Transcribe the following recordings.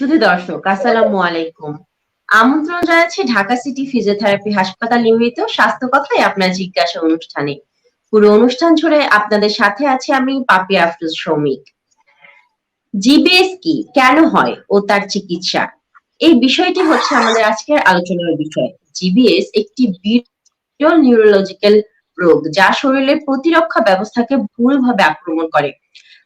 শুধু দর্শক, আসসালামু আলাইকুম। আমন্ত্রণ জানাচ্ছি ঢাকা সিটি ফিজিওথেরাপি হাসপাতাল নিয়মিত স্বাস্থ্য কথাই আপনার জিজ্ঞাসা অনুষ্ঠানে। পুরো অনুষ্ঠান জুড়ে আপনাদের সাথে আছে আমি পাপি আফরোজ শ্রমিক। জিবিএস কি, কেন হয় ও তার চিকিৎসা? এই বিষয়টি হচ্ছে আমাদের আজকের আলোচনার বিষয়। জিবিএস একটি বিরল নিউরোলজিক্যাল রোগ যা শরীরের প্রতিরক্ষা ব্যবস্থাকে ভুলভাবে আক্রমণ করে।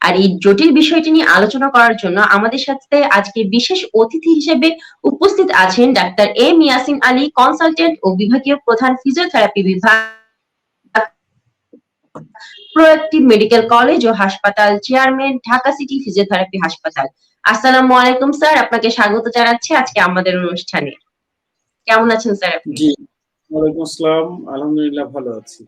আর এই জটিল বিষয়টি নিয়ে আলোচনা করার জন্য আমাদের সাথে আজকে বিশেষ অতিথি হিসেবে উপস্থিত আছেন doctor M Yasin Ali consultant ও বিভাগীয় প্রধান ফিজিওথেরাপি বিভাগ প্রোয়েক্টিভ মেডিকেল কলেজ ও হাসপাতাল চেয়ারম্যান ঢাকা সিটি ফিজিওথেরাপি হাসপাতাল। আসসালামু আলাইকুম স্যার, আপনাকে স্বাগত জানাচ্ছি আজকে আমাদের অনুষ্ঠানে। কেমন আছেন স্যার আপনি? ওয়ালাইকুম আসসালাম, আলহামদুলিল্লাহ ভালো আছি।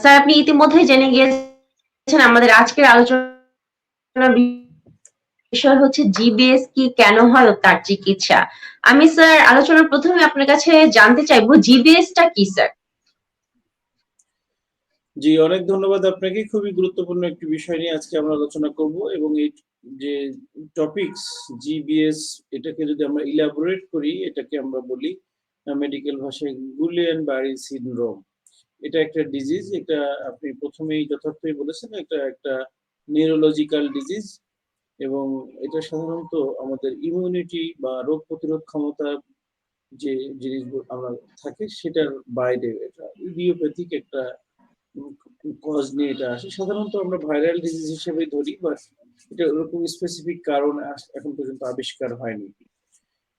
স্যার, আপনি ইতিমধ্যেই জেনে গিয়েছেন আমাদের আজকের আলোচনা বিষয় হচ্ছে জিবিএস কি, কেন হয় ও তার চিকিৎসা। আমি, স্যার, আলোচনার প্রথমে আপনার কাছে জানতে চাইব জিবিএস টা কি, স্যার? জি, অনেক ধন্যবাদ আপনাকে। খুবই গুরুত্বপূর্ণ একটি বিষয় নিয়ে আজকে আমরা আলোচনা করব এবং এই যে টপিকস জিবিএস এটাকে যদি আমরা ইলাবোরেট করি, এটাকে আমরা বলি মেডিকেল ভাষায় গুলিয়ান বারি সিনড্রোম এটা একটা ডিজিজ এটা আপনি প্রথমেই যথার্থই বলেছেন, এটা একটা নিউরোলজিক্যাল ডিজিজ এবং এটা সাধারণত আমাদের ইমিউনিটি বা রোগ প্রতিরোধ ক্ষমতা যে জিনিসগুলো আমরা থাকে সেটার বাইরে এটা ইডিওপ্যাথিক একটা কজ নিয়ে এটা আসে। সাধারণত আমরা ভাইরাল ডিজিজ হিসেবে ধরি বা এটা ওরকম স্পেসিফিক কারণ এখন পর্যন্ত আবিষ্কার হয়নি।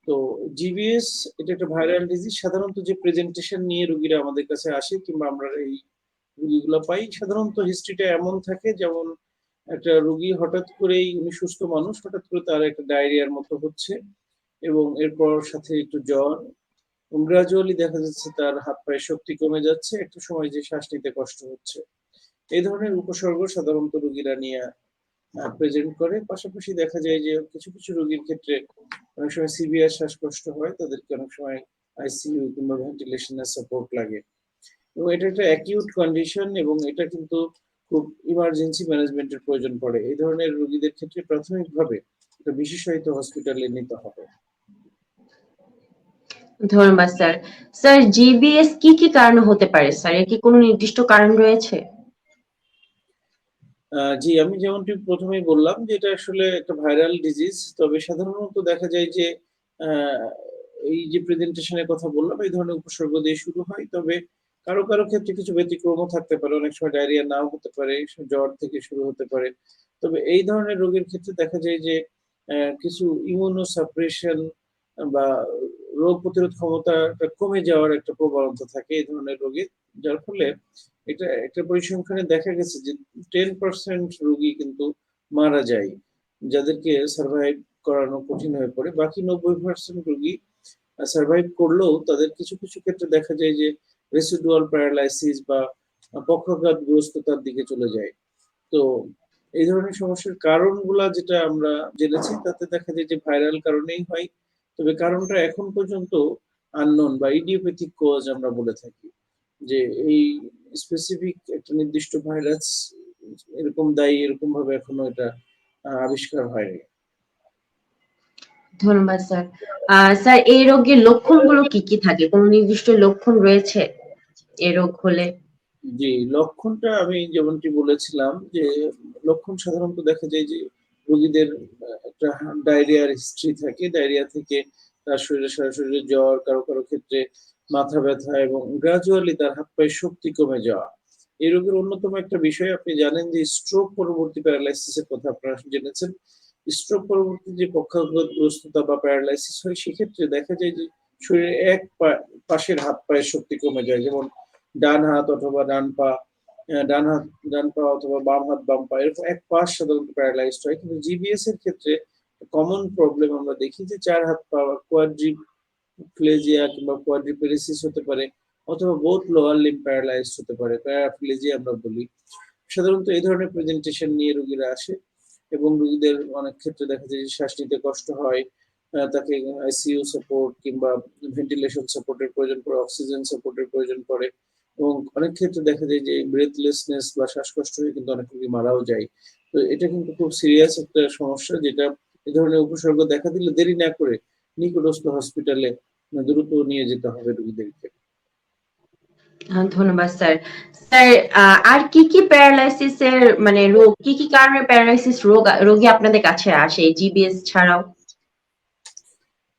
তো জিবিএস এটা একটা ভাইরাল ডিজিজ সাধারণত যে প্রেজেন্টেশন নিয়ে রোগীরা আমাদের কাছে আসে কিংবা আমরা এই রোগীগুলো পাই, সাধারণত হিস্ট্রিটা এমন থাকে, যেমন একটা রুগী হঠাৎ করেই উনি সুস্থ মানুষ, হঠাৎ করে তার একটা ডায়রিয়ার মতো হচ্ছে এবং এরপর সাথে একটু জ্বর। গ্রাজুয়ালি দেখা যাচ্ছে তার হাত পায়ের শক্তি কমে যাচ্ছে। একটা সময় যে শ্বাস নিতে কষ্ট হচ্ছে। এই ধরনের উপসর্গ সাধারণত রুগীরা নিয়ে প্রেজেন্ট করে। পাশাপাশি দেখা যায় যে কিছু কিছু রোগীর ক্ষেত্রে অনেক সময় সিভিয়ার শ্বাসকষ্ট হয়, তাদেরকে অনেক সময় আইসিইউ কিংবা ভেন্টিলেশনের সাপোর্ট লাগে। এবং এটা একটা অ্যাকিউট কন্ডিশন এবং এটা কিন্তু খুব ইমার্জেন্সি ম্যানেজমেন্টের প্রয়োজন পড়ে। এই ধরনের রোগীদের ক্ষেত্রে প্রাথমিকভাবে একটা বিশেষায়িত হসপিটালে নিতে হবে। ধন্যবাদ, স্যার। স্যার জিবিএস কি কি কারণে হতে পারে? স্যার, এর কি কোনো নির্দিষ্ট কারণ রয়েছে? জি, আমি যেমনটি প্রথমেই বললাম যে এটা আসলে একটা ভাইরাল ডিজিজ তবে সাধারণত দেখা যায় যে এই যে প্রেজেন্টেশনের কথা বললাম, এই ধরনের উপসর্গ দিয়ে শুরু হয়। তবে কারও কারও ক্ষেত্রে কিছু ব্যতিক্রমও থাকতে পারে, অনেক সময় ডায়রিয়া নাও হতে পারে, জ্বর থেকে শুরু হতে পারে। তবে এই ধরনের রোগের ক্ষেত্রে দেখা যায় যে কিছু ইমিউনো সাপ্রেশন বা রোগ প্রতিরোধ ক্ষমতাটা কমে যাওয়ার একটা প্রবণতা থাকে এই ধরনের রোগে, যার ফলে এটা, একটা পরিসংখ্যানে দেখা গেছে যে টেন পার্সেন্ট রোগী কিন্তু মারা যায়, যাদেরকে সার্ভাইভ করানো কঠিন হয়ে পড়ে। বাকি নব্বই পার্সেন্ট রোগী সার্ভাইভ করলেও তাদের কিছু কিছু ক্ষেত্রে দেখা যায় যে রেসিডুয়াল প্যারালাইসিস বা পক্ষাঘাতগ্রস্ততার দিকে চলে যায়। তো এই ধরনের সমস্যার কারণগুলা যেটা আমরা জেনেছি, তাতে দেখা যায় যে ভাইরাল কারণেই হয়। তবে কারণটা এখন পর্যন্ত আননোন বা ইডিওপ্যাথিক কজ আমরা বলে থাকি যে এই স্পেসিফিক একটা নির্দিষ্ট ভাইরাস এরকম দায়ী এরকম ভাবে এখনও এটা আবিষ্কার হয়নি। ধন্যবাদ স্যার। স্যার এই রোগের লক্ষণগুলো কি কি থাকে? কোনো নির্দিষ্ট লক্ষণ রয়েছে এই রোগ হলে? জি লক্ষণটা আমি যেমনটি বলেছিলাম যে লক্ষণ সাধারণত দেখা যায় যে রোগীদের একটা ডায়রিয়ার হিস্ট্রি থাকে। ডায়রিয়া থেকে তার শরীরে সরাসরি জ্বর, কারও কারও ক্ষেত্রে মাথা ব্যথা এবং গ্রাজুয়ালি তার হাত পায়ে শক্তি কমে যাওয়া। এই রোগের অন্যতম একটা বিষয়, আপনি জানেন যে স্ট্রোক পরবর্তী প্যারালাইসিসের কথা আপনারা জেনেছেন। স্ট্রোক পরবর্তী যে পক্ষাঘাতগ্রস্ততা বা প্যারালাইসিস হয়, সেক্ষেত্রে দেখা যায় যে শরীরের এক পাশের হাত পায়ের শক্তি কমে যায়। যেমন ডান হাত অথবা ডান পা ডান হাত, ডান পা অথবা বাম হাত, বাম পা, এরকম এক পাশ সাধারণত প্যারালাইজড হয়। কিন্তু জিবিএস এর ক্ষেত্রে কমন প্রবলেম আমরা দেখি যে চার হাত পা কোয়াড্রি প্লেজিয়া কিংবা কোয়াড্রিপেরিসিস হতে পারে অথবা বোথ লোয়ার লিম প্যারালাইজড হতে পারে প্যারাপ্লেজিয়া আমরা বলি। সাধারণত এই ধরনের প্রেজেন্টেশন নিয়ে রোগীরা আসে এবং রোগীদের অনেক ক্ষেত্রে দেখা যায় যে শ্বাস নিতে কষ্ট হয় তাকে আইসিইউ সাপোর্ট কিংবা ভেন্টিলেশন সাপোর্টের প্রয়োজন পড়ে অক্সিজেন সাপোর্টের প্রয়োজন পড়ে। এবং অনেক ক্ষেত্রে দেখা যায় যে ব্রেথলেসনেস বা শ্বাসকষ্ট হয়ে কিন্তু অনেক রোগী মারাও যায়। তো এটা কিন্তু খুব সিরিয়াস একটা সমস্যা যেটা এ ধরনের উপসর্গ দেখা দিলে দেরি না করে নিকটস্থ হসপিটালে দ্রুত নিয়ে যেতে হবে রোগীদেরকে। ধন্যবাদ স্যার। স্যার আর কি কি প্যারালাইসিস এর মানে রোগ কি কি কারণে প্যারালাইসিস রোগ রোগী আপনাদের কাছে আসে জিবিএস ছাড়াও?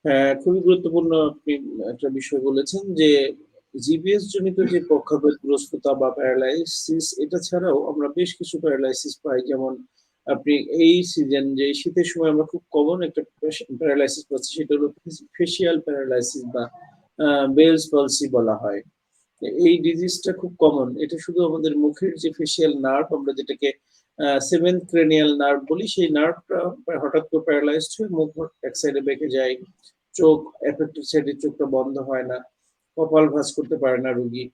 হ্যাঁ খুবই গুরুত্বপূর্ণ আপনি একটা বিষয় বলেছেন যে জিবিএস জনিত যে পক্ষাঘাতগ্রস্ততা বা প্যারালাইসিস এটা ছাড়াও আমরা বেশ কিছু প্যারালাইসিস পাই। যেমন আপনি এই সিজন যে শীতের সময় আমরা খুব কমন একটা প্যারালাইসিস পাচ্ছি, সেটা হলো ফেসিয়াল প্যারালাইসিস বা বেলস পলসি বলা হয়। এই ডিজিজটা খুব কমন এটা শুধু আমাদের মুখের যে ফেসিয়াল নার্ভ আমরা যেটাকে সেভেন্থ ক্রেনিয়াল নার্ভ বলি, সেই নার্ভটা হঠাৎ করে প্যারালাইজড হয়ে মুখ এক সাইডে বেঁকে যায়, চোখ এফেক্টেড সাইডে চোখটা বন্ধ হয় না। কপাল ভাঁজ করতে পারে না রুগী।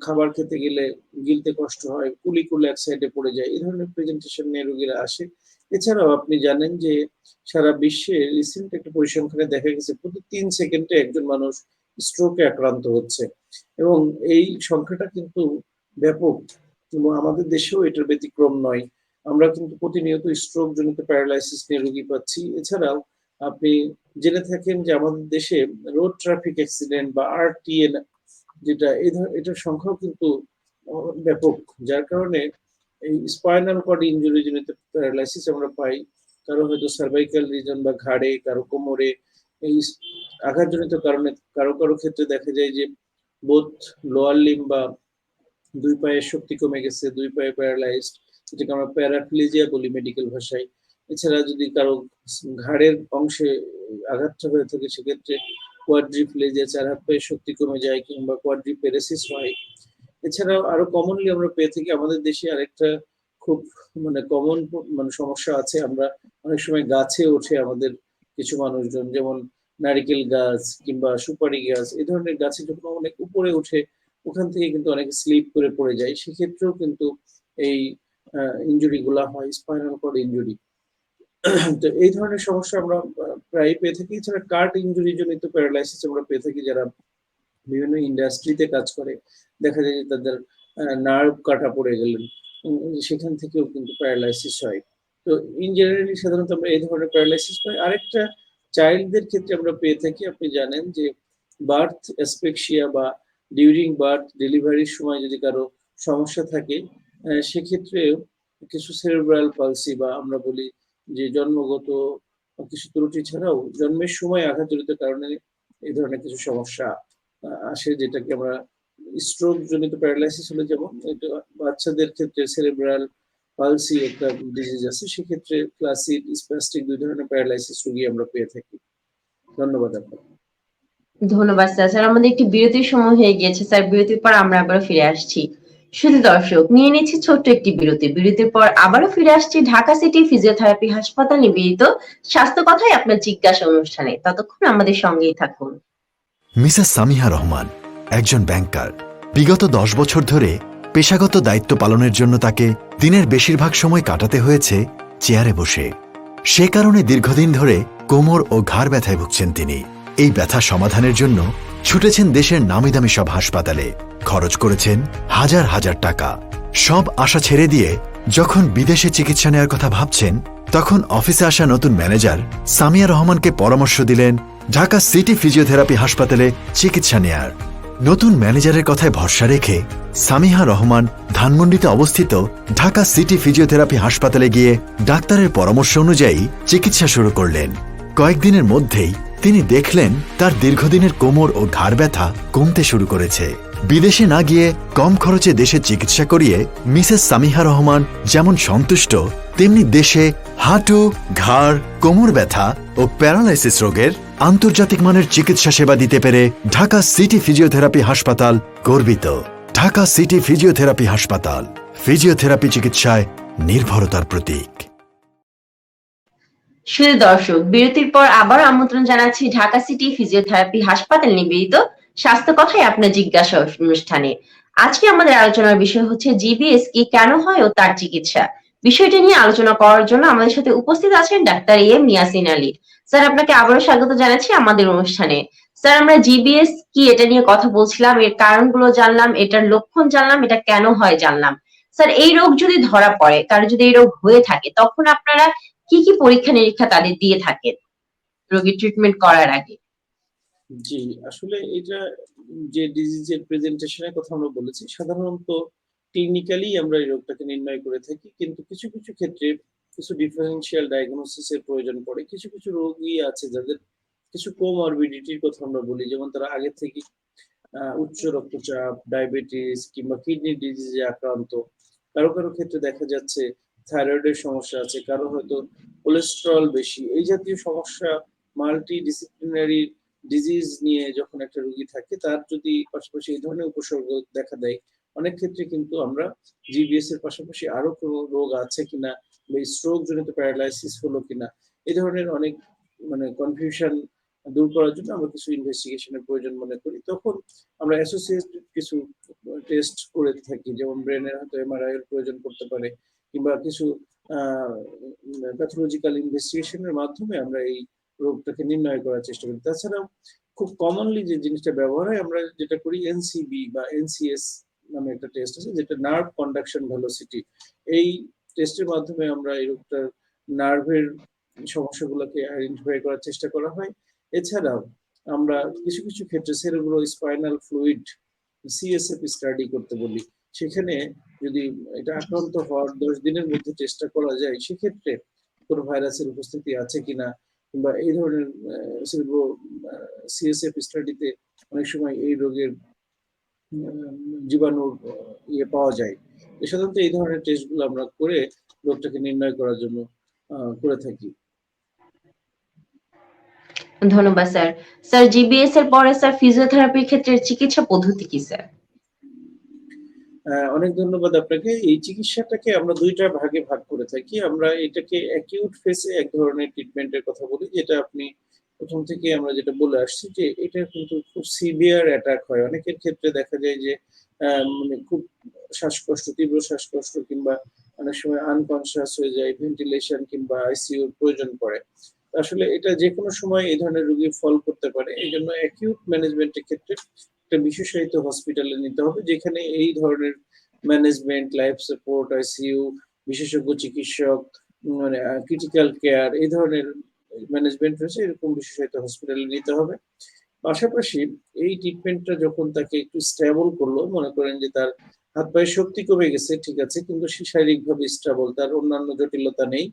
খাবার খেতে গেলে গিলতে কষ্ট হয়, কুলি কুলে এক সাইডে পড়ে যায় এই ধরনের প্রেজেন্টেশন নিয়ে রুগীরা আসে। এছাড়াও আপনি জানেন যে সারা বিশ্বে রিসেন্ট একটা পরিসংখ্যানে দেখা গেছে, প্রতি তিন সেকেন্ডে একজন মানুষ স্ট্রোকে আক্রান্ত হচ্ছে। এবং এই সংখ্যাটা কিন্তু ব্যাপক। এবং আমাদের দেশেও এটার ব্যতিক্রম নয়। আমরা কিন্তু প্রতিনিয়ত স্ট্রোক জনিত প্যারালাইসিস নিয়ে রুগী পাচ্ছি। এছাড়াও আপনি জেনে থাকেন যে আমাদের দেশে রোড ট্রাফিক অ্যাক্সিডেন্ট বা আরটিএন যেটা, এই এটার সংখ্যাও কিন্তু ব্যাপক। যার কারণে এই স্পাইনাল কর্ড ইঞ্জুরি জনিত প্যারালাইসিস আমরা পাই। কারও হয়তো সার্ভাইকাল রিজন বা ঘাড়ে, কারও কোমরে, এই আঘাতজনিত কারণে কারও কারও ক্ষেত্রে দেখা যায় যে বোধ লোয়ার লিম বা দুই পায়ের শক্তি কমে গেছে, দুই পায়ে প্যারালাইজড যেটাকে আমরা প্যারাপ্লেজিয়া বলি মেডিকেল ভাষায়। এছাড়া যদি কারও ঘাড়ের অংশে আঘাতটা হয়ে থাকে, সেক্ষেত্রে কোয়াড্রিপ্লেজিয়া চার হাত পায়ের শক্তি কমে যায় কিংবা কোয়াড্রিপেরেসিস হয়। এছাড়াও আরও কমনলি আমরা পেয়ে থাকি, আমাদের দেশে আরেকটা খুব মানে কমন মানে সমস্যা আছে। আমরা অনেক সময় গাছে ওঠে আমাদের কিছু মানুষজন, যেমন নারিকেল গাছ কিংবা সুপারি গাছ, এ ধরনের গাছে যখন অনেক উপরে উঠে ওখান থেকে কিন্তু অনেক স্লিপ করে পড়ে যায়। সেক্ষেত্রেও কিন্তু এই ইনজুরি গুলা হয় স্পাইনাল কর্ড ইনজুরি তো এই ধরনের সমস্যা আমরা প্রায় পেয়ে থাকি। এছাড়া কার্ট ইঞ্জুরি জনিত প্যারালাইসিস আমরা পেয়ে থাকি যারা বিভিন্ন ইন্ডাস্ট্রিতে কাজ করে। দেখা যায় যে তাদের নার্ভ কাটা পড়ে গেলেন। সেখান থেকেও কিন্তু প্যারালাইসিস হয়। তো ইন জেনারেলি সাধারণত আমরা এই ধরনের প্যারালাইসিস পাই। আরেকটা চাইল্ডদের ক্ষেত্রে আমরা পেয়ে থাকি আপনি জানেন যে বার্থ অ্যাসপেক্সিয়া বা ডিউরিং বার্থ ডেলিভারির সময় যদি কারও সমস্যা থাকে আহ, সেক্ষেত্রে কিছু সেরেব্রাল পালসি বা আমরা বলি যে জন্মগত কিছু ত্রুটি ছাড়াও জন্মের সময় আঘাতজনিত কারণে এই ধরনের কিছু সমস্যা আসে যেটাকে আমরা স্ট্রোক জনিত প্যারালাইসিস হলে যেমন বাচ্চাদের ক্ষেত্রে সেরেব্রাল পালসি একটা ডিজিজ আছে, সেক্ষেত্রে ক্লাসিক স্প্যাস্টিক দুই ধরনের প্যারালাইসিস রোগী আমরা পেয়ে থাকি। ধন্যবাদ আপনাকে। ধন্যবাদ, স্যার। স্যার, আমাদের একটি বিরতির সময় হয়ে গিয়েছে। স্যার, বিরতির পর আমরা আবার ফিরে আসছি। শুধু দর্শক, নিয়ে নিচ্ছি ছোট্ট একটি বিরতি। বিরতির পর আবারও ফিরে আসছি ঢাকা সিটি ফিজিওথেরাপি হাসপাতাল নিবেদিত স্বাস্থ্য কথাই আপনার জিজ্ঞাসা অনুষ্ঠানে। ততক্ষণ আমাদের সঙ্গেই থাকুন। মিসেস সামিহা রহমান, একজন ব্যাংকার। বিগত দশ বছর ধরে পেশাগত দায়িত্ব পালনের জন্য তাকে দিনের বেশিরভাগ সময় কাটাতে হয়েছে চেয়ারে বসে। সে কারণে দীর্ঘদিন ধরে কোমর ও ঘাড় ব্যথায় ভুগছেন তিনি। এই ব্যথা সমাধানের জন্য ছুটেছেন দেশের নামি দামি সব হাসপাতালে। খরচ করেছেন হাজার হাজার টাকা। সব আশা ছেড়ে দিয়ে যখন বিদেশে চিকিৎসা নেওয়ার কথা ভাবছেন, তখন অফিসে আসা নতুন ম্যানেজার সামিয়া রহমানকে পরামর্শ দিলেন ঢাকা সিটি ফিজিওথেরাপি হাসপাতালে চিকিৎসা নেয়ার। নতুন ম্যানেজারের কথায় ভরসা রেখে সামিহা রহমান ধানমন্ডিতে অবস্থিত ঢাকা সিটি ফিজিওথেরাপি হাসপাতালে গিয়ে ডাক্তারের পরামর্শ অনুযায়ী চিকিৎসা শুরু করলেন। কয়েকদিনের মধ্যেই তিনি দেখলেন তার দীর্ঘদিনের কোমর ও ঘাড় ব্যথা কমতে শুরু করেছে। বিদেশে না গিয়ে কম খরচে দেশে চিকিৎসা করিয়ে মিসেস সামিহা রহমান যেমন সন্তুষ্ট, তেমনি দেশে হাঁটু, ঘাড়, কোমর ব্যথা ও প্যারালাইসিস রোগের আন্তর্জাতিক মানের চিকিৎসা সেবা দিতে পেরে ঢাকা সিটি ফিজিওথেরাপি হাসপাতাল গর্বিত। ঢাকা সিটি ফিজিওথেরাপি হাসপাতাল, ফিজিওথেরাপি চিকিৎসায় নির্ভরতার প্রতীক। শুধু দর্শক বিরতির পর আবার আমন্ত্রণ জানাচ্ছি ঢাকা সিটি ফিজিওথেরাপি হাসপাতাল নিবেদিত স্বাস্থ্য কথাই আপনার জিজ্ঞাসা অনুষ্ঠানে। আজকে আমাদের আলোচনার বিষয় হচ্ছে জিবিএস কি কেন হয় ও তার চিকিৎসা। বিষয়টি নিয়ে আলোচনা করার জন্য আমাদের সাথে উপস্থিত আছেন doctor M Niyasin Ali. Sir, আপনাকে আবারও স্বাগত জানাচ্ছি আমাদের অনুষ্ঠানে। স্যার, আমরা জিবিএস কি এটা নিয়ে কথা বলছিলাম, এর কারণগুলো জানলাম, এটার লক্ষণ জানলাম, এটা কেন হয় জানলাম। স্যার, এই রোগ যদি ধরা পড়ে, কারও যদি এই রোগ হয়ে থাকে, তখন আপনারা কি কি পরীক্ষা নিরীক্ষা তাদের দিয়ে থাকেন রোগীর ট্রিটমেন্ট করার আগে? জি, আসলে এটা যে ডিজিজের প্রেজেন্টেশনের কথা আমরা বলেছি, সাধারণত ক্লিনিক্যালি আমরা এই রোগটাকে নির্ণয় করে থাকি, কিন্তু কিছু কিছু ক্ষেত্রে কিছু ডিফারেন্সিয়াল ডায়াগনোসিসের প্রয়োজন পড়ে। কিছু কিছু রোগী আছে যাদের কিছু কম কোমরবিডিটির কথা আমরা বলি, যেমন তারা আগে থেকে উচ্চ রক্তচাপ ডায়াবেটিস কিংবা কিডনি ডিজিজে আক্রান্ত। কারও কারও ক্ষেত্রে দেখা যাচ্ছে থাইরয়েডের সমস্যা আছে, কারও হয়তো কোলেস্টেরল বেশি। এই জাতীয় সমস্যা মাল্টি ডিসিপ্লিনারি ডিজিজ নিয়ে যখন একটা রোগী থাকে, তার যদি পাশাপাশি এই ধরনের উপসর্গ দেখা দেয়, অনেক ক্ষেত্রে কিন্তু আমরা জিবিএস এর পাশাপাশি আরও কোনো রোগ আছে কিনা বা স্ট্রোক জনিত প্যারালাইসিস হলো কিনা এই ধরনের অনেক মানে কনফিউশন দূর করার জন্য আমরা কিছু ইনভেস্টিগেশনের প্রয়োজন মনে করি। তখন আমরা অ্যাসোসিয়েটেড কিছু টেস্ট করে থাকি, যেমন ব্রেনের হয়তো এমআরআই এর প্রয়োজন পড়তে পারে কিংবা কিছু প্যাথোলজিক্যাল ইনভেস্টিগেশনের মাধ্যমে আমরা এই রোগটাকে নির্ণয় করার চেষ্টা করি। তাছাড়াও খুব কমনলি যে জিনিসটা ব্যবহার হয়, আমরা যেটা করি এনসিবি বা এনসিএস নামে একটা টেস্ট আছে, যেটা নার্ভ কন্ডাকশন ভেলোসিটি এই টেস্টের মাধ্যমে আমরা এই রোগটার নার্ভের সমস্যাগুলোকে আইডেন্টিফাই করার চেষ্টা করা হয়। এছাড়াও আমরা কিছু কিছু ক্ষেত্রে cerebro spinal fluid CSF study করতে বলি। সেখানে যদি এটা আক্রান্ত হওয়ার দশ দিনের মধ্যে চেষ্টা করা যায়, সেক্ষেত্রে কোনো ভাইরাসের উপস্থিতি আছে কিনা কিংবা এই ধরনের সেরেব্রো সিএসএফ স্টাডিতে অনেক সময় এই রোগের জীবাণুর ইয়ে পাওয়া যায়। সাধারণত এই ধরনের টেস্টগুলো আমরা করে রোগটাকে নির্ণয় করার জন্য করে থাকি। ধন্যবাদ, স্যার। স্যার জিবিএস এর পরে, স্যার ফিজিওথেরাপির ক্ষেত্রে চিকিৎসা পদ্ধতি কি, স্যার? অনেক ধন্যবাদ আপনাকে। এই চিকিৎসাটাকে আমরা দুইটা ভাগে ভাগ করে থাকি। আমরা এটাকে অ্যাকিউট ফেসে এক ধরনের ট্রিটমেন্টের কথা বলি, যেটা আপনি প্রথম থেকে আমরা যেটা বলে আসছি যে এটা কিন্তু খুব সিভিয়ার অ্যাটাক হয়। অনেকের ক্ষেত্রে দেখা যায় যে মানে খুব শ্বাসকষ্ট, তীব্র শ্বাসকষ্ট কিংবা অনেক সময় আনকনসিয়াস হয়ে যায় ভেন্টিলেশন কিংবা আইসিইউ প্রয়োজন পড়ে। আসলে এটা যে কোনো সময় এই ধরনের রোগী ফল করতে পারে। এই জন্য অ্যাকিউট ম্যানেজমেন্টের ক্ষেত্রে একটা বিশেষায়িত হসপিটালে নিতে হবে, যেখানে এই ধরনের ম্যানেজমেন্ট লাইফ সাপোর্ট আইসিইউ বিশেষজ্ঞ চিকিৎসক মানে ক্রিটিক্যাল কেয়ার এই ধরনের ম্যানেজমেন্ট রয়েছে, এরকম বিশেষায়িত হসপিটালে নিতে হবে। পাশাপাশি এই ট্রিটমেন্টটা যখন তাকে একটু স্টেবল করল, মনে করেন যে তার হাত পায়ের শক্তি কমে গেছে, ঠিক আছে, কিন্তু সে শারীরিকভাবে স্টেবল তার অন্যান্য জটিলতা নেই,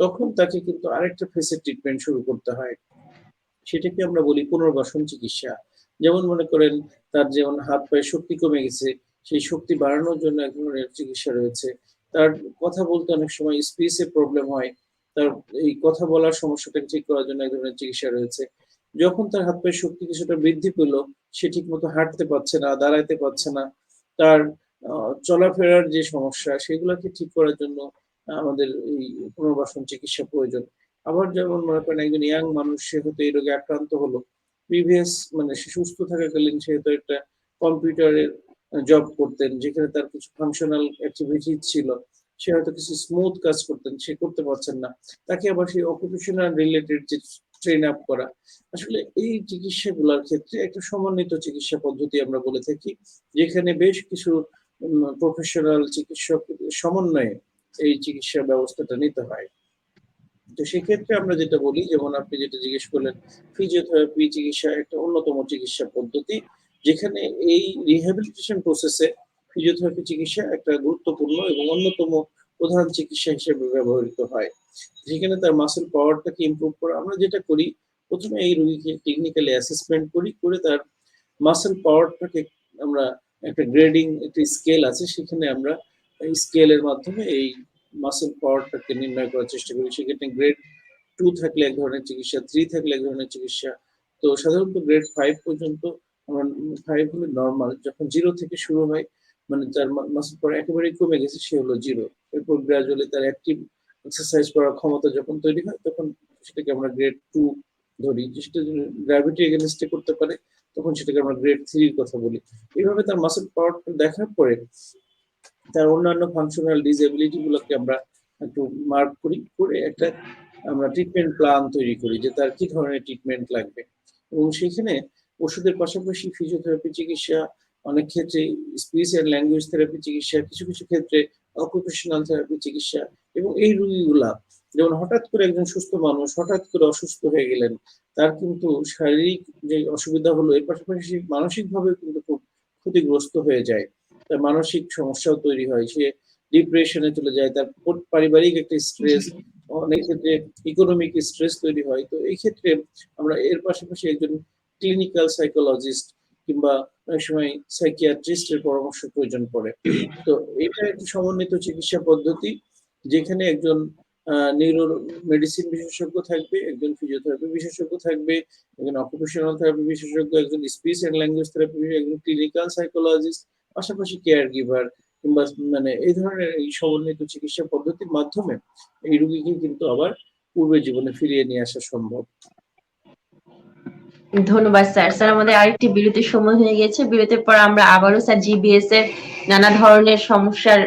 তখন তাকে কিন্তু আরেকটা ফেসের ট্রিটমেন্ট শুরু করতে হয়। সেটাকে আমরা বলি পুনর্বাসন চিকিৎসা। যেমন মনে করেন তার যেমন হাত পায়ে শক্তি কমে গেছে, সেই শক্তি বাড়ানোর জন্য এক ধরনের চিকিৎসা রয়েছে। তার কথা বলতে অনেক সময় স্পেসে প্রবলেম হয়, তার এই কথা বলার সমস্যাটাকে ঠিক করার জন্য এক ধরনের চিকিৎসা রয়েছে। যখন তার হাত পায়ের শক্তি কিছুটা বৃদ্ধি পেল, সে ঠিক মতো হাঁটতে পারছে না, দাঁড়াইতে পারছে না, তার চলাফেরার যে সমস্যা, সেগুলোকে ঠিক করার জন্য আমাদের এই পুনর্বাসন চিকিৎসা প্রয়োজন। আবার যেমন মনে করেন একজন ইয়াং মানুষ, সে হয়তো এই রোগে আক্রান্ত হলো প্রিভিয়াস মানে সে সুস্থ থাকাকালীন সে হয়তো একটা কম্পিউটারের জব করতেন, যেখানে তার কিছু ফাংশনাল অ্যাক্টিভিটি ছিল, সে হয়তো কিছু স্মুথ কাজ করতেন, সে করতে পারছেন না। তাকে আবার সেই অকুপেশনাল রিলেটেড যে ট্রেন আপ করা, আসলে এই চিকিৎসাগুলোর ক্ষেত্রে একটা সমন্বিত চিকিৎসা পদ্ধতি আমরা বলে থাকি, যেখানে বেশ কিছু প্রফেশনাল চিকিৎসক সমন্বয়ে এই চিকিৎসা ব্যবস্থাটা নিতে হয়। তো সেক্ষেত্রে আমরা যেটা বলি, যেমন আপনি যেটা জিজ্ঞেস করলেন ফিজিওথেরাপি চিকিৎসা একটা অন্যতম চিকিৎসা পদ্ধতি, যেখানে এই রিহ্যাবিলিটেশন প্রসেসে ফিজিওথেরাপি চিকিৎসা একটা গুরুত্বপূর্ণ এবং অন্যতম প্রধান চিকিৎসা হিসেবে ব্যবহৃত হয়। যেখানে তার মাসেল পাওয়ারটাকে ইমপ্রুভ করা আমরা যেটা করি, প্রথমে এই রোগীকে টেকনিক্যালি অ্যাসেসমেন্ট করি, করে তার মাসেল পাওয়ারটাকে আমরা একটা গ্রেডিং একটা স্কেল আছে, সেখানে আমরা স্কেলের মাধ্যমে এই মাসেল পাওয়ারটাকে নির্ণয় করার চেষ্টা করি। সেক্ষেত্রে গ্রেড টু থাকলে এক ধরনের চিকিৎসা থ্রি থাকলে এক ধরনের চিকিৎসা। তো সাধারণত গ্রেড ফাইভ পর্যন্ত আমরা ফাইভ হলে নর্মাল যখন জিরো থেকে শুরু হয় মানে তার মাসেল পাওয়ার একেবারেই কমে গেছে, সে হলো জিরো এরপর গ্রাজুয়ালি তার অ্যাক্টিভ এক্সারসাইজ করার ক্ষমতা যখন তৈরি হয়, তখন সেটাকে আমরা গ্রেড টু ধরি। সেটা গ্র্যাভিটি এগেনস্টে করতে পারে, তখন সেটাকে আমরা গ্রেড থ্রির কথা বলি। এইভাবে তার মাসেল পাওয়ারটা দেখার পরে তার অন্যান্য ফাংশনাল ডিসএবিলিটি গুলোকে আমরা একটু মার্ক করি, করে একটা আমরা ট্রিটমেন্ট প্ল্যান তৈরি করি যে তার কি ধরনের ট্রিটমেন্ট লাগবে। এবং সেখানে ওষুধের পাশাপাশি ফিজিওথেরাপি চিকিৎসা, অনেক ক্ষেত্রে স্পিচ অ্যান্ড ল্যাঙ্গুয়েজ থেরাপি চিকিৎসা, কিছু কিছু ক্ষেত্রে অকুপেশনাল থেরাপি চিকিৎসা এবং এই রোগীগুলা যেমন হঠাৎ করে একজন সুস্থ মানুষ, হঠাৎ করে অসুস্থ হয়ে গেলেন, তার কিন্তু শারীরিক যে অসুবিধা হলো, এর পাশাপাশি মানসিকভাবে কিন্তু খুব ক্ষতিগ্রস্ত হয়ে যায়। তার মানসিক সমস্যাও তৈরি হয়, সে ডিপ্রেশনে চলে যায়, তার পারিবারিক একটা স্ট্রেস অনেক ক্ষেত্রে ইকোনমিক স্ট্রেস তৈরি হয়। তো এই ক্ষেত্রে আমরা এর পাশাপাশি একজন ক্লিনিক্যাল সাইকোলজিস্ট কিংবা অনেক সময় সাইকিয়াট্রিস্টের পরামর্শ প্রয়োজন পড়ে। তো এটা একটি সমন্বিত চিকিৎসা পদ্ধতি, যেখানে একজন নিউরো মেডিসিন বিশেষজ্ঞ থাকবে, একজন ফিজিওথেরাপি বিশেষজ্ঞ থাকবে, একজন অকুপেশনাল থেরাপি বিশেষজ্ঞ, একজন স্পিচ অ্যান্ড ল্যাঙ্গুয়েজ থেরাপি একজন ক্লিনিক্যাল সাইকোলজিস্ট পাশাপাশি কেয়ার গিভার কিংবা মানে এই ধরনের এই সমন্বিত চিকিৎসা পদ্ধতির মাধ্যমে এই রুগীকে কিন্তু আবার পূর্বে জীবনে ফিরিয়ে নিয়ে আসা সম্ভব। ধন্যবাদ স্যার। স্যার, আমাদের আরেকটি বিরতির সময় হয়ে গেছে। বিরতির পর আমরা আবারও স্যার জিবিএস এর নানা ধরনের সমস্যার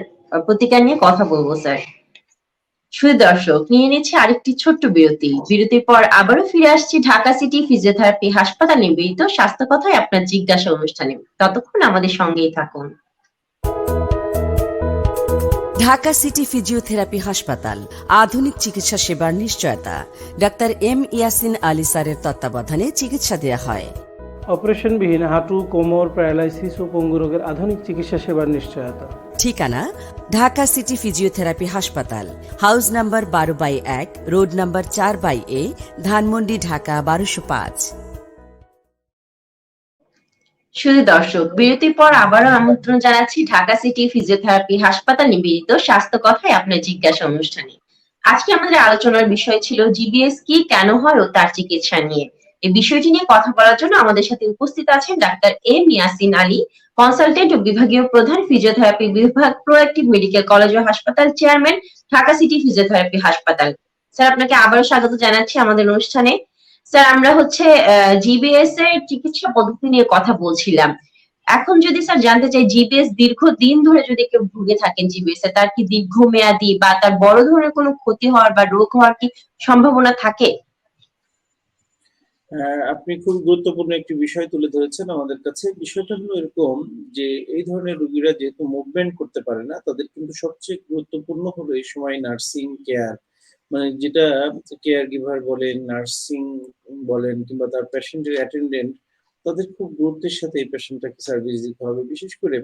প্রতিকার নিয়ে কথা বলব, স্যার। শুধু দর্শক, নিয়ে নিচ্ছে আরেকটি ছোট্ট বিরতি। বিরতির পর আবারও ফিরে আসছি ঢাকা সিটি ফিজিওথেরাপি হাসপাতাল নিবেদিত স্বাস্থ্য কথায় আপনার জিজ্ঞাসা অনুষ্ঠানে। ততক্ষণ আমাদের সঙ্গেই থাকুন। ঢাকা সিটি ফিজিওথেরাপি হাসপাতাল, আধুনিক চিকিৎসা সেবার নিশ্চয়তা। ডাক্তার এম ইয়াসিন আলী স্যারের তত্ত্বাবধানে চিকিৎসা দেওয়া হয়। অপারেশনবিহীন হাঁটু কোমর প্যারালাইসিস ও পঙ্গু রোগের আধুনিক চিকিৎসা সেবার নিশ্চয়তা। ঠিকানা? ঢাকা সিটি ফিজিওথেরাপি হাসপাতাল হাউস নাম্বার বারো বাই এক রোড নাম্বার চার বাই এ ধানমন্ডি ঢাকা বারোশো পাঁচ। শুধু দর্শক বিরতির পর আবারও আমন্ত্রণ জানাচ্ছি ঢাকা সিটি ফিজিওথেরাপি হাসপাতাল নিবেদিত স্বাস্থ্য কথায় আপনার জিজ্ঞাসা অনুষ্ঠানে। আজকে আমাদের আলোচনার বিষয় ছিল জিবিএস কি কেন হয় ও তার চিকিৎসা নিয়ে। এই বিষয়টি নিয়ে কথা বলার জন্য আমাদের সাথে উপস্থিত আছেন doctor M Yasin Ali, consultant ও বিভাগীয় প্রধান ফিজিওথেরাপি বিভাগ প্রোঅ্যাক্টিভ মেডিকেল কলেজ ও হাসপাতাল চেয়ারম্যান, ঢাকা সিটি ফিজিওথেরাপি হাসপাতাল। স্যার, আপনাকে আবারও স্বাগত জানাচ্ছি আমাদের অনুষ্ঠানে। স্যার, আমরা হচ্ছে জিবিএস এর চিকিৎসা পদ্ধতি নিয়ে কথা বলছিলাম। এখন যদি স্যার জানতে চাই জিবিএস দীর্ঘদিন ধরে যদি কেউ ভুগে থাকেন জিবিএস এ, তার কি দীর্ঘমেয়াদী বা তার বড় ধরনের কোনো ক্ষতি হওয়ার বা রোগ হওয়ার কি সম্ভাবনা থাকে? আপনি খুব গুরুত্বপূর্ণ একটি বিষয় তুলে ধরেছেন আমাদের কাছে। বিষয়টা হলো এরকম যে, এই ধরনের রোগীরা যেহেতু মুভমেন্ট করতে পারে না, তাদের কিন্তু সবচেয়ে গুরুত্বপূর্ণ হলো এই সময় নার্সিং কেয়ার মানে যেটা কেয়ার গিভার বলেন নার্সিং বলেন কিংবা তার পেশেন্টের অ্যাটেন্ডেন্ট তাদের খুব গুরুত্বের সাথে এই পেশেন্টটাকে সার্ভিস দিতে হবে। বিশেষ করে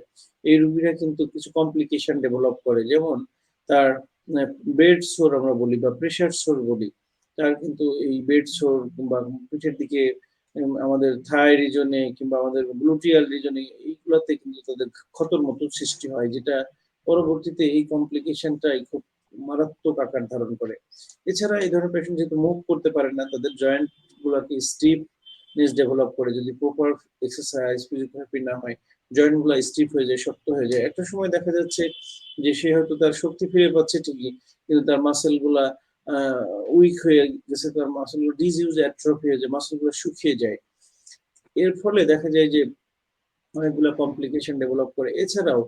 এই রোগীরা কিন্তু কিছু কমপ্লিকেশন ডেভেলপ করে। যেমন তার বেড সোর আমরা বলি বা প্রেশার সোর বলি। তার কিন্তু এই বেড সোর কিংবা পিঠের দিকে আমাদের থাই রিজনে কিংবা আমাদের গ্লুটিয়াল রিজনে এইগুলোতে কিন্তু তাদের ক্ষতর মতো সৃষ্টি হয়, যেটা পরবর্তীতে এই কমপ্লিকেশনটাই খুব মারাত্মক আকার ধারণ করে। এছাড়া এই ধরনের পেশেন্ট যেহেতু মুভ করতে পারে না, তাদের জয়েন্ট গুলাকে স্টিফনেস ডেভেলপ করে যদি প্রপার এক্সারসাইজ ফিজিওথেরাপি না হয় জয়েন্টগুলা স্টিফ হয়ে যায়, শক্ত হয়ে যায়। একটা সময় দেখা যাচ্ছে যে সে হয়তো তার শক্তি ফিরে পাচ্ছে ঠিকই, কিন্তু তার মাসেলগুলা উইক হয়ে গেছে, তার মাসেলগুলো ডিজিউজ অ্যাট্রফি হয়ে যায় মাসেলগুলো শুকিয়ে যায়। এর ফলে দেখা যায় যে অনেকগুলো কমপ্লিকেশন ডেভেলপ করে। এছাড়াও,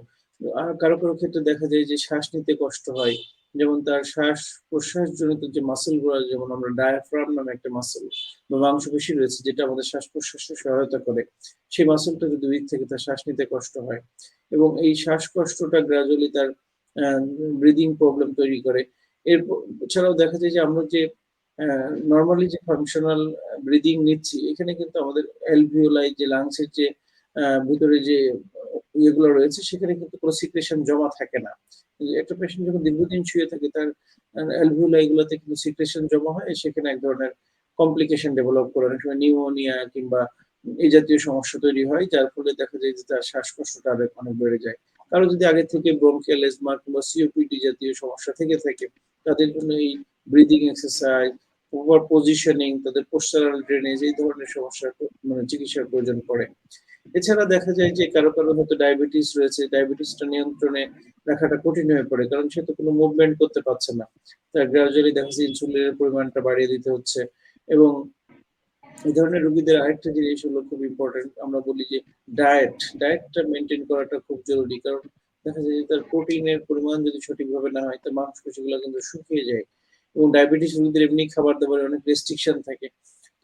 আর কারও কারও ক্ষেত্রে দেখা যায় যে শ্বাস নিতে কষ্ট হয়, যেমন তার শ্বাস প্রশ্বাস জনিত যে মাসেলগুলো যেমন আমরা ডায়াফ্রাম নামে একটা মাসেল বা মাংসপেশি রয়েছে, যেটা আমাদের শ্বাস প্রশ্বাসে সহায়তা করে, সেই মাসেলটা যদি উইক থেকে, তার শ্বাস নিতে কষ্ট হয়। এবং এই শ্বাসকষ্টটা গ্রাজুয়ালি তার ব্রিদিং প্রবলেম তৈরি করে। এর ছাড়াও দেখা যায় যে আমরা যে নর্মালি যে ফাংশনাল ব্রিদিং নিচ্ছি, এখানে কিন্তু আমাদের অ্যালভিওলাই যে লাংসের যে ভিতরে যে ইয়েগুলো রয়েছে, সেখানে কিন্তু কোনো সিক্রেশন জমা থাকে না। একটা পেশেন্ট যখন দীর্ঘদিন শুয়ে থাকে, তার অ্যালভিওলাই গুলোতে কিন্তু সিক্রেশন জমা হয়, সেখানে এক ধরনের কমপ্লিকেশন ডেভেলপ করে। অনেক সময় নিউমোনিয়া কিংবা এই জাতীয় সমস্যা তৈরি হয়, যার ফলে দেখা যায় যে তার শ্বাসকষ্টটা অনেক বেড়ে যায়। কারও যদি আগে থেকে ব্রঙ্কিয়াল এজমা কিংবা সিওপিডি জাতীয় সমস্যা থেকে থাকে, তাদের জন্য এই ব্রিদিং এক্সারসাইজ ওভার পজিশনিং তাদের পোস্টারাল ড্রেনেজ এই ধরনের সমস্যা মানে চিকিৎসার প্রয়োজন পড়ে। এছাড়া দেখা যায় যে কারও কারও হয়তো ডায়াবেটিস রয়েছে ডায়াবেটিসটা নিয়ন্ত্রণে রাখাটা কঠিন হয়ে পড়ে, কারণ সে তো কোনো মুভমেন্ট করতে পারছে না। তার গ্রাজুয়ালি দেখা যাচ্ছে ইনসুলিনের পরিমাণটা বাড়িয়ে দিতে হচ্ছে এবং এই ধরনের রোগীদের আরেকটা জিনিস হলো খুব ইম্পর্টেন্ট আমরা বলি যে ডায়েট ডায়েটটা মেনটেন করাটা খুব জরুরি। কারণ দেখা যায় যে তার প্রোটিনের পরিমাণ যদি সঠিকভাবে না হয়, তার মাংসপেশিগুলো কিন্তু শুকিয়ে যায় এবং ডায়াবেটিস রোগীদের এমনি খাবার দাবারে অনেক রেস্ট্রিকশন থাকে।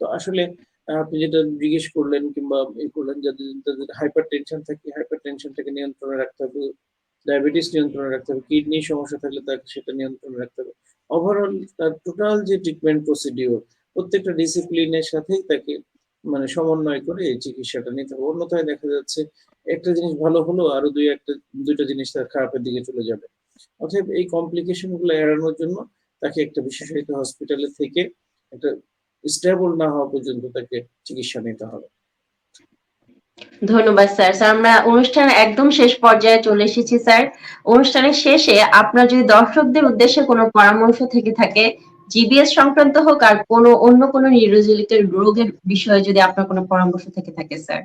তো আসলে আপনি যেটা জিজ্ঞেস করলেন কিংবা ই করলেন যাদের যাদের হাইপার টেনশন থাকে হাইপার টেনশনটাকে নিয়ন্ত্রণে রাখতে হবে ডায়াবেটিস নিয়ন্ত্রণে রাখতে হবে কিডনি সমস্যা থাকলে তাকে সেটা নিয়ন্ত্রণে রাখতে হবে। ওভারঅল তার টোটাল যে ট্রিটমেন্ট প্রসিডিওর প্রত্যেকটা ডিসিপ্লিনের সাথেই তাকে মানে সমন্বয় করে এই চিকিৎসাটা নিতে হবে। অন্যথায় দেখা যাচ্ছে একটা জিনিস ভালো হলো আরও দুই একটা, দুইটা জিনিস তার খারাপের দিকে চলে যাবে। অতএব এই কমপ্লিকেশনগুলো এড়ানোর জন্য তাকে একটা বিশেষায়িত হসপিটালে থেকে একটা স্টেবল না হওয়া পর্যন্ত তাকে চিকিৎসা নিতে হবে। ধন্যবাদ স্যার। স্যার, আমরা অনুষ্ঠানের একদম শেষ পর্যায়ে চলে এসেছি স্যার। অনুষ্ঠানের শেষে আপনার যদি দর্শকদের উদ্দেশ্যে কোনো পরামর্শ থেকে থাকে জিবিএস সংক্রান্ত হোক আর কোনো অন্য কোনো নিউরোজেলিক রোগের বিষয়ে যদি আপনার কোনো পরামর্শ থেকে থাকে স্যার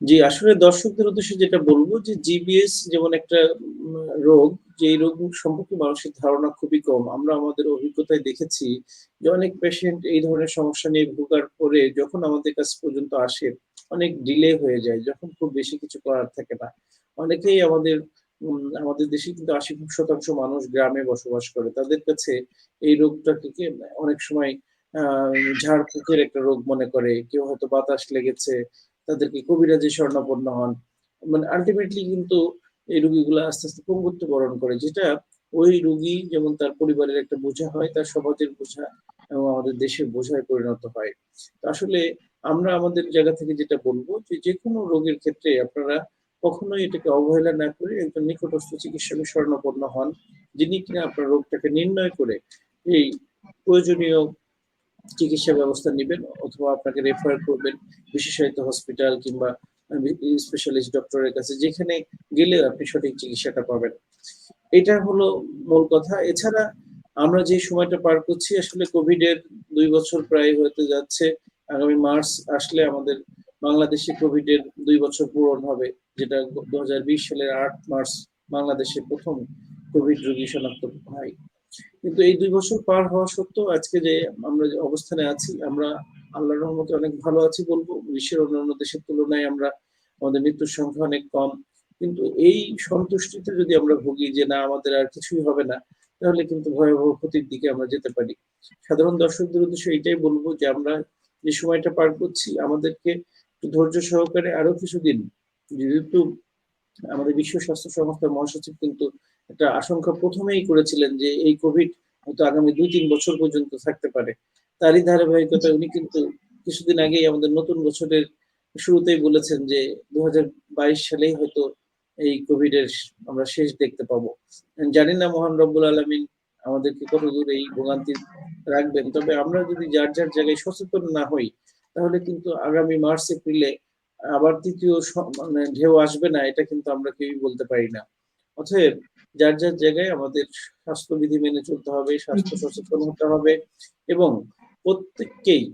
জি, আসলে দর্শকদের উদ্দেশ্যে যেটা বলব যে জিবিএস যেমন একটা রোগ, যে এই রোগ সম্পর্কে মানুষের ধারণা খুবই কম। আমরা আমাদের অভিজ্ঞতায় দেখেছি যে অনেক পেশেন্ট এই ধরনের সমস্যা নিয়ে ভোগার পরে যখন আমাদের কাছ পর্যন্ত আসে, অনেক ডিলে হয়ে যায়, যখন খুব বেশি কিছু করার থাকে না। অনেকেই আমাদের আমাদের দেশে কিন্তু আশি শতাংশ মানুষ গ্রামে বসবাস করে। তাদের কাছে এই রোগটাকে অনেক সময় ঝাড়ফুঁকের একটা রোগ মনে করে। কেউ হয়তো বাতাস লেগেছে, তাদেরকে কবিরাজি স্বর্ণাপন্ন হন। মানে আলটিমেটলি কিন্তু এই রোগীগুলো আস্তে আস্তে পঙ্গুত্ব বরণ করে, যেটা ওই রোগী যেমন তার পরিবারের একটা বোঝা হয়, তার সমাজের বোঝা এবং আমাদের দেশের বোঝায় পরিণত হয়। আসলে আমরা আমাদের জায়গা থেকে যেটা বলব যে যে কোনো রোগের ক্ষেত্রে আপনারা কখনোই এটাকে অবহেলা না করে একজন নিকটস্থ চিকিৎসকের স্বর্ণাপন্ন হন, যিনি কিনা আপনার রোগটাকে নির্ণয় করে এই প্রয়োজনীয় চিকিৎসা ব্যবস্থা নেবেন অথবা আপনাকে রেফার করবেন বিশেষায়িত হসপিটাল কিংবা স্পেশালিস্ট ডক্টরের কাছে, যেখানে গেলে আপনি সঠিক চিকিৎসাটা পাবেন। এটা হলো মূল কথা। এছাড়া আমরা যে সময়টা পার করছি, আসলে কোভিড এর দুই বছর প্রায় হতে যাচ্ছে। আগামী মার্চ আসলে আমাদের বাংলাদেশে কোভিড এর দুই বছর পূরণ হবে। যেটা দু হাজার বিশ সালের আট মার্চ বাংলাদেশে প্রথম কোভিড রোগী শনাক্ত হয়। কিন্তু এই দুই বছর পার হওয়া সত্ত্বেও আজকে যে আমরা যে অবস্থানে আছি, আমরা আল্লাহর রহমতে অনেক ভালো আছি বলব। বিশ্বের অন্যান্য দেশের তুলনায় আমরা আমাদের মৃত্যুর সংখ্যা অনেক কম। কিন্তু এই সন্তুষ্টিতে যদি আমরা ভুগি যে না, আমাদের আর কিছুই হবে না, তাহলে কিন্তু ভয়াবহ ক্ষতির দিকে আমরা যেতে পারি। সাধারণ দর্শকদের উদ্দেশ্যে এটাই বলব যে আমরা যে সময়টা পার করছি, আমাদেরকে ধৈর্য সহকারে আরও কিছুদিন যেহেতু আমাদের বিশ্ব স্বাস্থ্য সংস্থার মহাসচিব কিন্তু একটা আশঙ্কা প্রথমেই করেছিলেন যে এই কোভিড হয়তো আগামী দুই তিন বছর পর্যন্ত থাকতে পারে। তারই ধারাবাহিকতায় উনি কিন্তু কিছুদিন আগেই আমাদের নতুন বছরের শুরুতেই বলেছেন যে দুহাজার বাইশ সালেই হয়তো এই কোভিড এর আমরা শেষ দেখতে পাবো। জানি না মহান রব্বুল আলমিন আমাদেরকে কত কতদূর এই ভোগান্তি রাখবেন, তবে আমরা যদি যার যার জায়গায় সচেতন না হই, তাহলে কিন্তু আগামী মার্চ, এপ্রিলে আবার তৃতীয় মানে ঢেউ আসবে না, এটা কিন্তু আমরা কেউই বলতে পারি না। অতএব যার যার জায়গায় আমাদের স্বাস্থ্যবিধি মেনে চলতে হবে, স্বাস্থ্য সচেতন হতে হবে এবং প্রত্যেককেই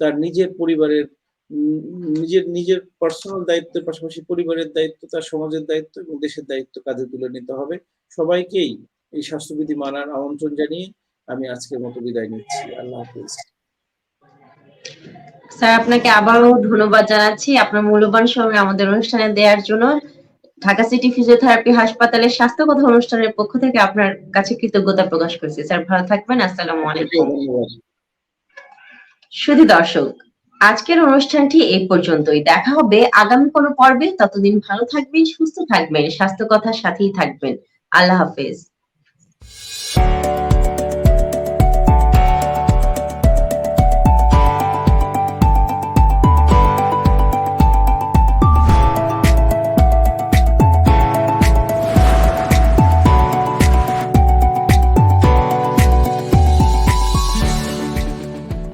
তার নিজের পরিবারের নিজের নিজের পার্সোনাল দায়িত্বের পাশাপাশি পরিবারের দায়িত্ব, তার সমাজের দায়িত্ব এবং দেশের দায়িত্ব কাঁধে তুলে নিতে হবে। সবাইকেই এই স্বাস্থ্যবিধি মানার আমন্ত্রণ জানিয়ে আমি আজকের মতো বিদায় নিচ্ছি। আল্লাহ হাফিজ। স্যার আপনাকে আবারও ধন্যবাদ জানাচ্ছি। আপনার মূল্যবান সময় আমাদের অনুষ্ঠানে দেওয়ার জন্য। ঢাকা সিটি ফিজিওথেরাপি হাসপাতালের স্বাস্থ্য কথা অনুষ্ঠানের পক্ষ থেকে আপনার কাছে কৃতজ্ঞতা প্রকাশ করছি। স্যার ভালো থাকবেন। আসসালামু আলাইকুম। শুধু দর্শক আজকের অনুষ্ঠানটি এই পর্যন্তই। দেখা হবে আগামী কোনো পর্বে। ততদিন ভালো থাকবেন সুস্থ থাকবেন স্বাস্থ্য কথার সাথেই থাকবেন। আল্লাহ হাফেজ।